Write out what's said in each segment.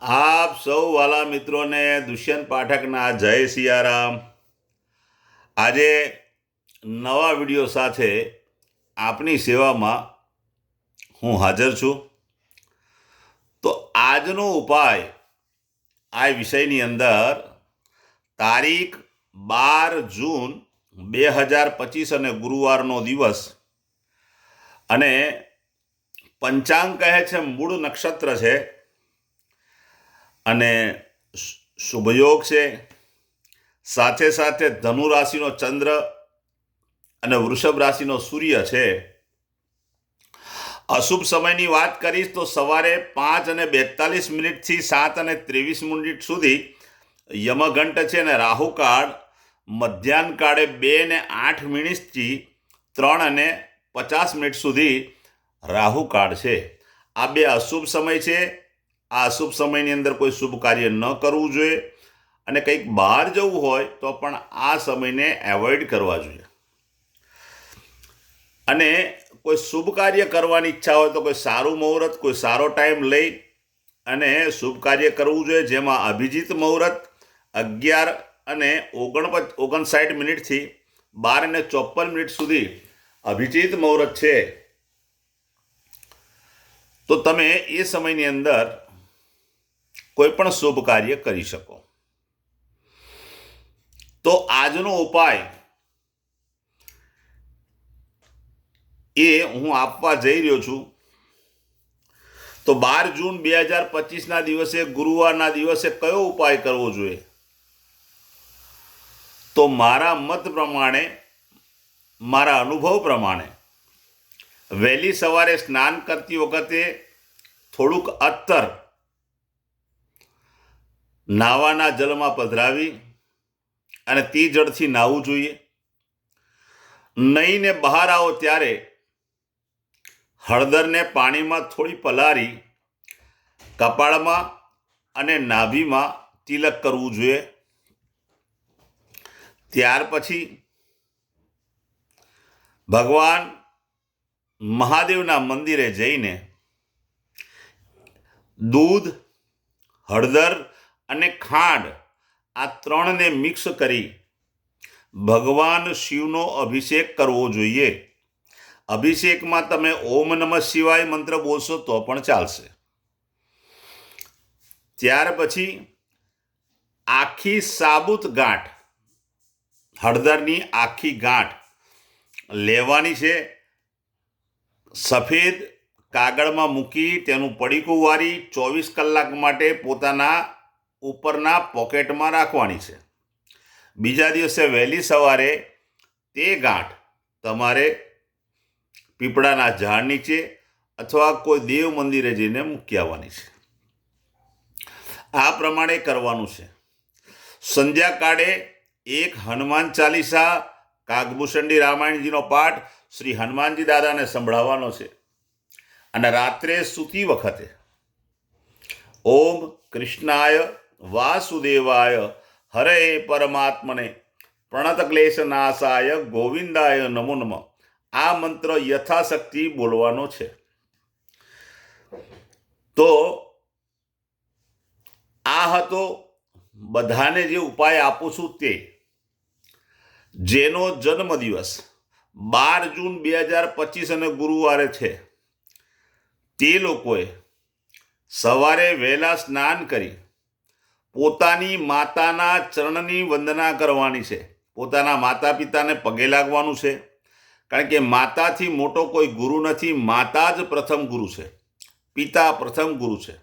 આપ સૌ વાલા મિત્રોને દુષ્યંત પાઠકના જય સિયારામ. આજે નવા વીડિયો સાથે આપની સેવામાં હું હાજર છું. તો આજનો ઉપાય આ વિષયની અંદર તારીખ બાર જૂન બે હજાર પચીસ અને ગુરુવારનો દિવસ અને પંચાંગ કહે છે, મૂળ નક્ષત્ર છે. અને શુભયોગ છે. સાથે સાથે ધનુ રાશિનો ચંદ્ર અને વૃષભ રાશિનો સૂર્ય છે. અશુભ સમયની વાત કરીશ તો સવારે પાંચ અને બેતાલીસ મિનિટથી સાત અને ત્રેવીસ મિનિટ સુધી યમઘંટ છે અને રાહુકાળ મધ્યાહન કાળે બે ને આઠ મિનિટથી ત્રણ અને પચાસ મિનિટ સુધી રાહુકાળ છે. આ બે અશુભ સમય છે. આ અશુભ સમયની અંદર કોઈ શુભ કાર્ય ન કરવું જોઈએ અને કંઈક બહાર જવું હોય તો પણ આ સમયને એવોઇડ કરવા જોઈએ. અને કોઈ શુભ કાર્ય કરવાની ઈચ્છા હોય તો કોઈ સારું મુહૂર્ત, કોઈ સારો ટાઈમ લઈ અને શુભ કાર્ય કરવું જોઈએ, જેમાં અભિજીત મુહૂર્ત અગિયાર અને ઓગણપચ, ઓગણસાઠ મિનિટથી બાર અને ચોપન મિનિટ સુધી અભિજીત મુહૂર્ત છે. તો તમે એ સમયની અંદર કોઈ પણ શુભ કાર્ય કરી શકો. તો આજનો ઉપાય એ હું આપવા જઈ રહ્યો છું. તો બાર જૂન બે હજાર પચીસના દિવસે, ગુરુવારના દિવસે કયો ઉપાય કરવો જોઈએ? તો મારા મત પ્રમાણે, મારા અનુભવ પ્રમાણે, વહેલી સવારે સ્નાન કરતી વખતે થોડુંક અત્તર નાવાના જલમાં પધરાવી અને તે જળથી નાહવું જોઈએ. નહીને બહાર આવો ત્યારે હળદરને પાણીમાં થોડી પલારી કપાળમાં અને નાભીમાં તિલક કરવું જોઈએ. ત્યાર પછી ભગવાન મહાદેવના મંદિરે જઈને દૂધ, હળદર અને ખાંડ આ ત્રણને મિક્સ કરી ભગવાન શિવનો અભિષેક કરવો જોઈએ. અભિષેકમાં તમે ઓમ નમઃ શિવાય મંત્ર બોલશો તો પણ ચાલશે. ત્યાર પછી આખી સાબુત ગાંઠ, હળદરની આખી ગાંઠ લેવાની છે. સફેદ કાગળમાં મૂકી તેનું પડીકું વારી ચોવીસ કલાક માટે પોતાના ઉપરના પોકેટમાં રાખવાની છે. બીજા દિવસે વહેલી સવારે તે ગાંઠ તમારે પીપળાના ઝાડ નીચે અથવા કોઈ દેવ મંદિરે જઈને મૂકી આવવાની છે. આ પ્રમાણે કરવાનું છે. સંધ્યાકાળે એક હનુમાન ચાલીસા કાગભૂષણડી રામાયણજીનો પાઠ શ્રી હનુમાનજી દાદાને સંભળાવવાનો છે. અને રાત્રે સૂતી વખતે ઓમ કૃષ્ણાય વાસુદેવાય હરે પરમાત્મને. પ્રણત ક્લેશ નાશાય ગોવિંદાય નમો નમઃ. આ મંત્ર યથાશક્તિ બોલવાનો છે. તો આ હતો બધાને જે ઉપાય આપું છું તે. જેનો જન્મદિવસ બાર જૂન બે હજાર પચીસ અને ગુરુવારે છે. તે લોકોએ સવારે વહેલા સ્નાન કરી પોતાની માતાના ચરણની વંદના કરવાની છે. પોતાના માતા પિતાને પગે લાગવાનું છે. કારણ કે માતાથી મોટો કોઈ ગુરુ નથી, માતા જ પ્રથમ ગુરુ છે. પિતા પ્રથમ ગુરુ છે.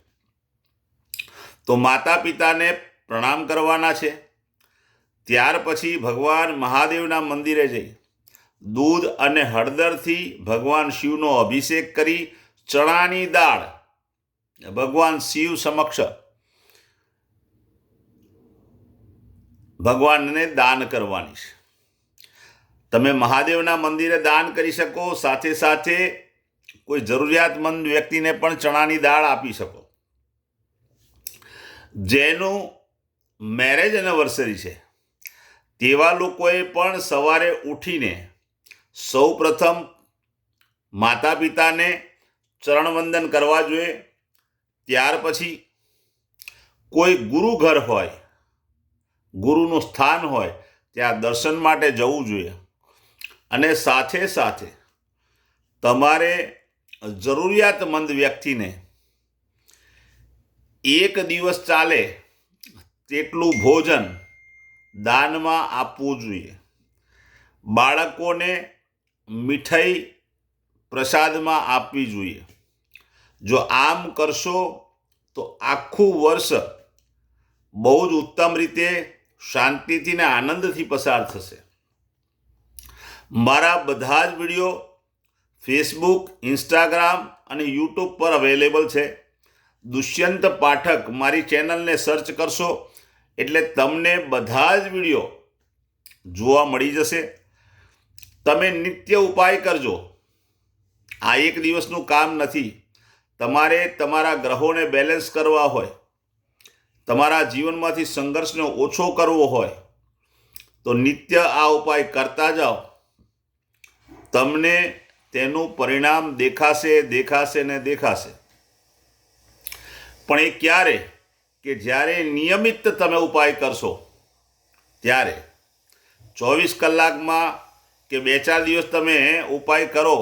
તો માતા પિતાને પ્રણામ કરવાના છે. ત્યાર પછી ભગવાન મહાદેવના મંદિરે જઈ, દૂધ અને હળદરથી ભગવાન શિવનો અભિષેક કરી ચણાની દાળ, ભગવાન શિવ સમક્ષ ભગવાનને દાન કરવાની છે. તમે મહાદેવના મંદિરે દાન કરી શકો, સાથે સાથે કોઈ જરૂરિયાતમંદ વ્યક્તિને પણ ચણાની દાળ આપી શકો. જેનું મેરેજ એનિવર્સરી છે, તેવા લોકોએ પણ સવારે ઉઠીને સૌ પ્રથમ માતા પિતાને ચરણવંદન કરવા જોઈએ. ત્યાર પછી કોઈ ગુરુ ઘર હોય ગુરુનું સ્થાન હોય ત્યાં દર્શન માટે જવું જોઈએ. અને સાથે સાથે તમારે જરૂરિયાતમંદ વ્યક્તિને એક દિવસ ચાલે તેટલું ભોજન દાનમાં આપવું જોઈએ. બાળકોને મીઠાઈ પ્રસાદમાં આપવી જોઈએ. જો આમ કરશો તો આખું વર્ષ બહુ જ ઉત્તમ રીતે શાંતિથી ને આનંદથી પસાર થશે. મારા બધા જ વીડિયો ફેસબુક ઇન્સ્ટાગ્રામ અને યુટ્યુબ પર અવેલેબલ છે. દુષ્યંત પાઠક મારી ચેનલને સર્ચ કરશો એટલે તમને બધા જ વીડિયો જોવા મળી જશે. તમે નિત્ય ઉપાય કરજો. આ એક દિવસનું કામ નથી. તમારે તમારા ગ્રહોને બેલેન્સ કરવા હોય. તમારા જીવનમાંથી સંઘર્ષને ઓછો કરવો હોય, તો નિત્ય આ ઉપાય કરતા જાઓ. તમને તેનું પરિણામ દેખાશે દેખાશે ને દેખાશે. પણ એ ક્યારે કે જ્યારે નિયમિત તમે ઉપાય કરશો, ત્યારે ચોવીસ કલાકમાં કે બે ચાર દિવસ તમે ઉપાય કરો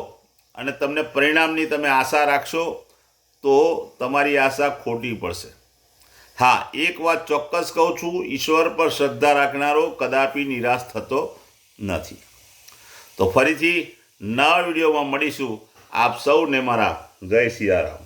અને તમને પરિણામની તમે આશા રાખશો, તો તમારી આશા ખોટી પડશે. હા, એક વાત ચોક્કસ કહું છું, ઈશ્વર પર શ્રદ્ધા રાખનારો કદાપી નિરાશ થતો નથી. તો ફરીથી નવા વિડીયોમાં મળીશું. આપ સૌને મારા જય સિયારામ.